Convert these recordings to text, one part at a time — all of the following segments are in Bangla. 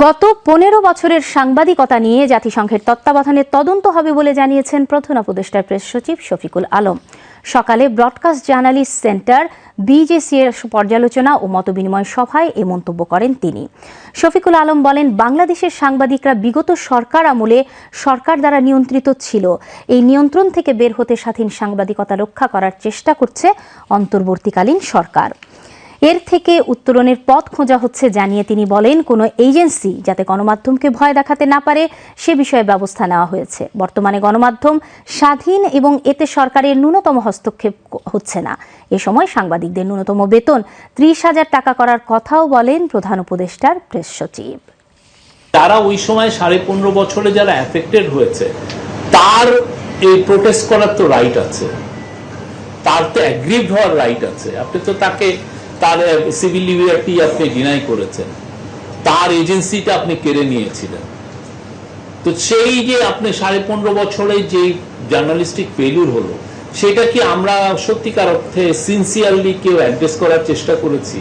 গত পনেরো বছরের সাংবাদিকতা নিয়ে জাতিসংঘের তত্ত্বাবধানে তদন্ত হবে বলে জানিয়েছেন প্রধান উপদেষ্টার প্রেস সচিব শফিকুল আলম। সকালে ব্রডকাস্ট জার্নালিস্ট সেন্টার, বিজেসি এর পর্যালোচনা ও মতবিনিময় সভায় এ মন্তব্য করেন তিনি। শফিকুল আলম বলেন, বাংলাদেশের সাংবাদিকরা বিগত সরকার আমলে সরকার দ্বারা নিয়ন্ত্রিত ছিল। এই নিয়ন্ত্রণ থেকে বের হতে স্বাধীন সাংবাদিকতা রক্ষা করার চেষ্টা করছে অন্তর্বর্তীকালীন সরকার। এর থেকে উত্তরণের পথ খোঁজা হচ্ছে জানিয়ে তিনি বলেন, কোনো এজেন্সি যাতে গণমাধ্যমকে ভয় দেখাতে না পারে, সে বিষয়ে ব্যবস্থা নেওয়া হয়েছে। বর্তমানে গণমাধ্যম স্বাধীন এবং এতে সরকারের ন্যূনতম হস্তক্ষেপ হচ্ছে না। এ সময় সাংবাদিকদের ন্যূনতম বেতন ত্রিশ হাজার টাকা করার কথাও বলেন প্রধান উপদেষ্টার প্রেস সচিব। তারা ওই সময় সাড়ে পনেরো বছরে যারা অ্যাফেক্টেড হয়েছে, তার এই প্রোটেস্ট করার তো রাইট আছে। তার তো অ্যাগ্রিভ হওয়ার রাইট আছে। আপনি তো তাকে তার সিভিল লিবিয়ারটি আপনি ডিনাই করেছেন। তার এজেন্সিটা আপনি কেড়ে নিয়েছিলেন। তো সেই যে আপনি সাড়ে পনেরো বছরে যে জার্নালিস্টিক ফেলিউর হলো, সেটা কি আমরা সত্যিকার অর্থে সিনসিয়ারলি কেউ অ্যাড্রেস করার চেষ্টা করেছি?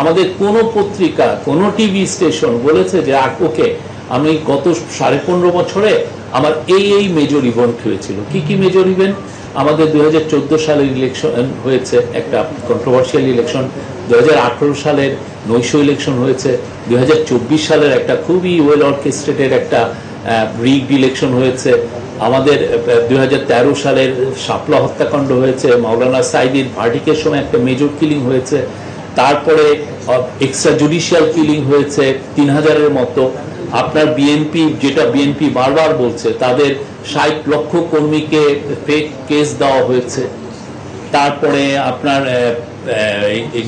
আমাদের কোনো পত্রিকা, কোনো টিভি স্টেশন বলেছে যে ওকে আমি গত সাড়ে পনেরো বছরে আমার এই এই মেজর ইভেন্ট হয়েছিল কি কি মেজর ইভেন্ট আমাদের দু হাজার চোদ্দ সালের ইলেকশন হয়েছে, একটা কন্ট্রোভার্সিয়াল ইলেকশন দু হাজার আঠেরো সালের নৈশ ইলেকশন হয়েছে। দুই হাজার চব্বিশ সালের একটা খুবই ওয়েল অর্কেস্ট্রেটেড একটা রিগড ইলেকশন হয়েছে। আমাদের দু হাজার তেরো সালের শাপলা হত্যাকাণ্ড হয়েছে। মাওলানা সাইদির ভার্টিকের সময় একটা মেজর কিলিং হয়েছে। তারপরে এক্সট্রা জুডিশিয়াল কিলিং হয়েছে। তিন হাজারের মতো। আপনার বিএনপি যেটা বিএনপি বারবার বলছে, তাদের ষাট লক্ষ কর্মীকে ফেক কেস দেওয়া হয়েছে। তারপরে আপনার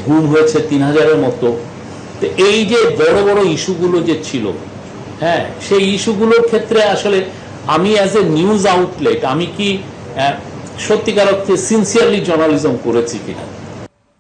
গুম হয়েছে তিন হাজারের মতো। এই যে বড় বড় ইস্যুগুলো যে ছিল হ্যাঁ সেই ইস্যুগুলোর ক্ষেত্রে আসলে আমি অ্যাজ এ নিউজ আউটলেট আমি কি সত্যিকার অর্থে সিনসিয়ারলি জার্নালিজম করেছি কিনা?